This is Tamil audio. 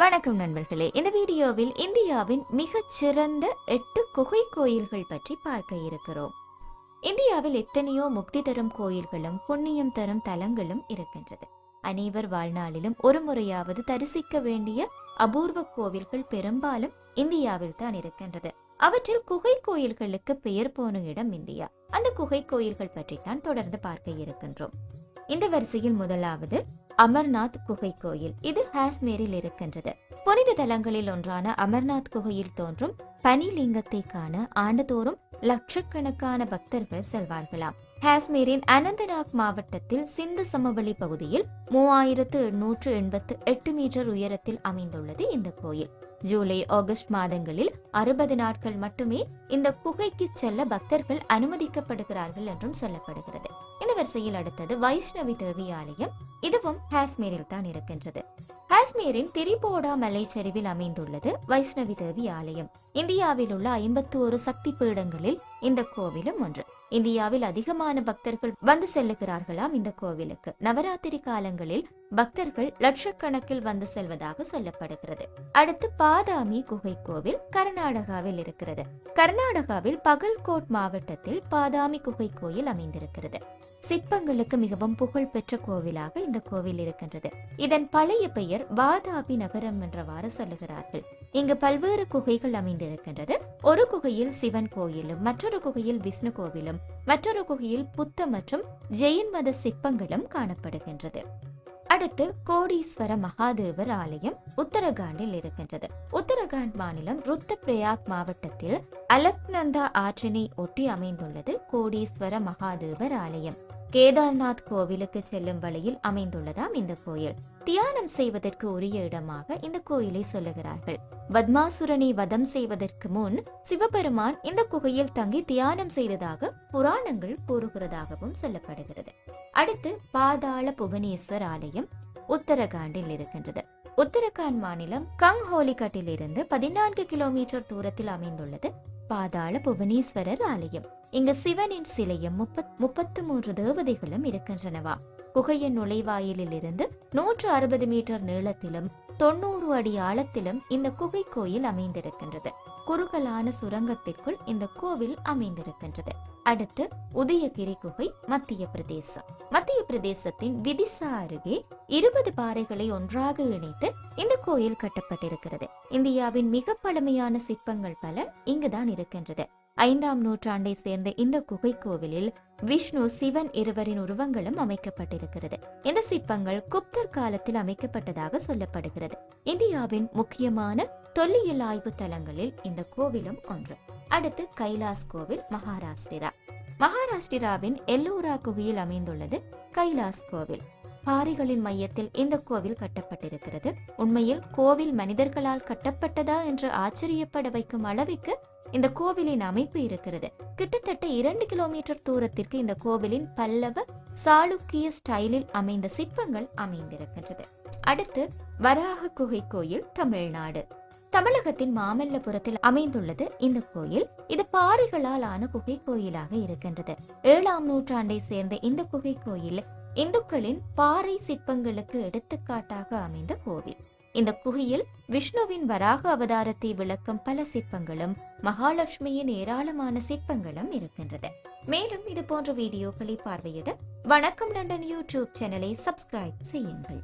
வணக்கம் நண்பர்களே. இந்த வீடியோவில் இந்தியாவின் மிகச் சிறந்த எட்டு குகை கோயில்கள் பற்றி பார்க்க இருக்கிறோம். இந்தியாவில் எத்தனையோ முக்தி தரும் கோயில்களும் புண்ணியம் தரும் தலங்களும் இருக்கின்றது. அனைவர் வாழ்நாளிலும் ஒரு முறையாவது தரிசிக்க வேண்டிய அபூர்வ கோவில்கள் பெரும்பாலும் இந்தியாவில் தான் இருக்கின்றது. அவற்றில் குகை கோயில்களுக்கு பெயர் போன இடம் இந்தியா. அந்த குகை கோயில்கள் பற்றி தான் தொடர்ந்து பார்க்க இருக்கின்றோம். இந்த வரிசையில் முதலாவது அமர்நாத் குகை கோயில். இது காஷ்மீரில் இருக்கின்றது. புனித தலங்களில் ஒன்றான அமர்நாத் குகையில் தோன்றும் பனிலிங்கத்தை காண ஆண்டுதோறும் லட்சக்கணக்கான பக்தர்கள் செல்வார்களாம். காஷ்மீரின் அனந்தநாக் மாவட்டத்தில் சிந்து சமவெளி பகுதியில் மூவாயிரத்து எண்ணூற்று எண்பத்து எட்டு மீட்டர் உயரத்தில் அமைந்துள்ளது இந்த கோயில். ஜூலை ஆகஸ்ட் மாதங்களில் அறுபது நாட்கள் மட்டுமே இந்த குகைக்கு செல்ல பக்தர்கள் அனுமதிக்கப்படுகிறார்கள் என்றும் சொல்லப்படுகிறது. வரிசையில் அடுத்தது வைஷ்ணவி தேவி ஆலயம் இதுவும் காஷ்மீரில் தான் இருக்கின்றது. காஷ்மீரின் திரிபோடா மலைச்சரிவில் அமைந்துள்ளது வைஷ்ணவி தேவி ஆலயம் இந்தியாவில் உள்ள ஐம்பத்தி ஒரு சக்தி பீடங்களில் இந்த கோவிலும் ஒன்று. இந்தியாவில் அதிகமான பக்தர்கள் வந்து செல்லுகிறார்களாம் இந்த கோவிலுக்கு. நவராத்திரி காலங்களில் பக்தர்கள் லட்சக்கணக்கில் வந்து செல்வதாக சொல்லப்படுகிறது. அடுத்து பாதாமி குகை கோவில் கர்நாடகாவில் இருக்கிறது. கர்நாடகாவில் பகல்கோட் மாவட்டத்தில் பாதாமி குகை கோயில் அமைந்திருக்கிறது. சிற்பங்களுக்கு மிகவும் புகழ் பெற்ற கோவிலாக இந்த கோவில் இருக்கின்றது. இதன் பழைய பெயர் வாதாபி நகரம் என்றவாறு சொல்லுகிறார்கள். இங்கு பல்வேறு குகைகள் அமைந்திருக்கின்றது. ஒரு குகையில் சிவன் கோயிலும் மற்றொரு குகையில் விஷ்ணு கோவிலும் மற்றொரு குகையில் புத்த மற்றும் ஜெயின் மத சிற்பங்களும் காணப்படுகின்றது. அடுத்து கோடீஸ்வர மகாதேவர் ஆலயம் உத்தரகாண்டில் இருக்கின்றது. உத்தரகாண்ட் மாநிலம் ருத்த பிரயாக் மாவட்டத்தில் அலக்நந்தா ஆற்றினை ஒட்டி அமைந்துள்ளது கோடீஸ்வர மகாதேவர் ஆலயம். கேதார்நாத் கோவிலுக்கு செல்லும் வழியில் அமைந்துள்ளதாம் இந்த கோயில். தியானம் செய்வதற்கு உரிய இடமாக இந்த கோயிலை சொல்லுகிறார்கள். பத்மாசுரனை வதம் செய்வதற்கு முன் சிவபெருமான் இந்த குகையில் தங்கி தியானம் செய்ததாக புராணங்கள் கூறுகிறதாகவும் சொல்லப்படுகிறது. அடுத்து பாதாள புவனேஸ்வர் ஆலயம் உத்தரகாண்டில் இருக்கின்றது. உத்தரகாண்ட் மாநிலம் கங் ஹோலிகட்டில் இருந்து பதினான்கு கிலோமீட்டர் தூரத்தில் அமைந்துள்ளது. பாதாள புவனேஸ்வரர் ஆலயம். இங்கு சிவனின் சிலையும் முப்பத் முப்பத்து மூன்று தேவதைகளும் இருக்கின்றனவா. குகையின் நுழைவாயிலில் இருந்து நூற்று அறுபது மீட்டர் நீளத்திலும் தொண்ணூறு அடி ஆழத்திலும் இந்த குகை கோயில் அமைந்திருக்கின்றது. குறுகலான சுரங்கத்திற்குள் இந்த கோவில் அமைந்திருக்கின்றது. அடுத்து உதயகிரி குகை மத்திய பிரதேசம். மத்திய பிரதேசத்தின் விதிசா அருகே இருபது பாறைகளை ஒன்றாக இணைத்து இந்த கோயில் கட்டப்பட்டிருக்கிறது. இந்தியாவின் மிக பழமையான சிற்பங்கள் பல இங்குதான் இருக்கின்றது. ஐந்தாம் நூற்றாண்டை சேர்ந்த இந்த குகை கோவிலில் விஷ்ணு சிவன் இருவரின் உருவங்களும் அமைக்கப்பட்டிருக்கிறது. இந்த சிற்பங்கள் குப்தர் காலத்தில் அமைக்கப்பட்டதாக சொல்லப்படுகிறது. இந்தியாவின் முக்கியமான தொல்லியல் ஆய்வு தலங்களில் இந்த கோவிலும் ஒன்று. அடுத்து கைலாஸ் கோவில் மகாராஷ்டிரா. மகாராஷ்டிராவின் எல்லோரா குகையில் அமைந்துள்ளது கைலாஸ் கோவில். பாறைகளின் மையத்தில் இந்த கோவில் கட்டப்பட்டிருக்கிறது. உண்மையில் கோவில் மனிதர்களால் கட்டப்பட்டதா என்று ஆச்சரியப்பட வைக்கும் அளவிற்கு இந்த கோவிலின் அமைப்பு இருக்கிறது. கிட்டத்தட்ட இரண்டு கிலோமீட்டர் தூரத்திற்கு இந்த கோவிலின் பல்லவ சாளுக்கிய ஸ்டைலில் அமைந்த சிற்பங்கள் அமைந்திருக்கின்றது. அடுத்து வராக குகை கோயில் தமிழ்நாடு. தமிழகத்தின் மாமல்லபுரத்தில் அமைந்துள்ளது இந்த கோயில். இது பாறைகளால் ஆன குகை கோயிலாக இருக்கின்றது. ஏழாம் நூற்றாண்டை சேர்ந்த இந்த குகை கோயில் இந்துக்களின் பாறை சிற்பங்களுக்கு எடுத்துக்காட்டாக அமைந்த கோவில். இந்த குகையில் விஷ்ணுவின் வராக அவதாரத்தை விளக்கும் பல சிற்பங்களும் மகாலட்சுமியின் ஏராளமான சிற்பங்களும் இருக்கின்றது மேலும் இது போன்ற வீடியோக்களை பார்வையிட வணக்கம் லண்டன் யூடியூப் சேனலை சப்ஸ்கிரைப் செய்யுங்கள்.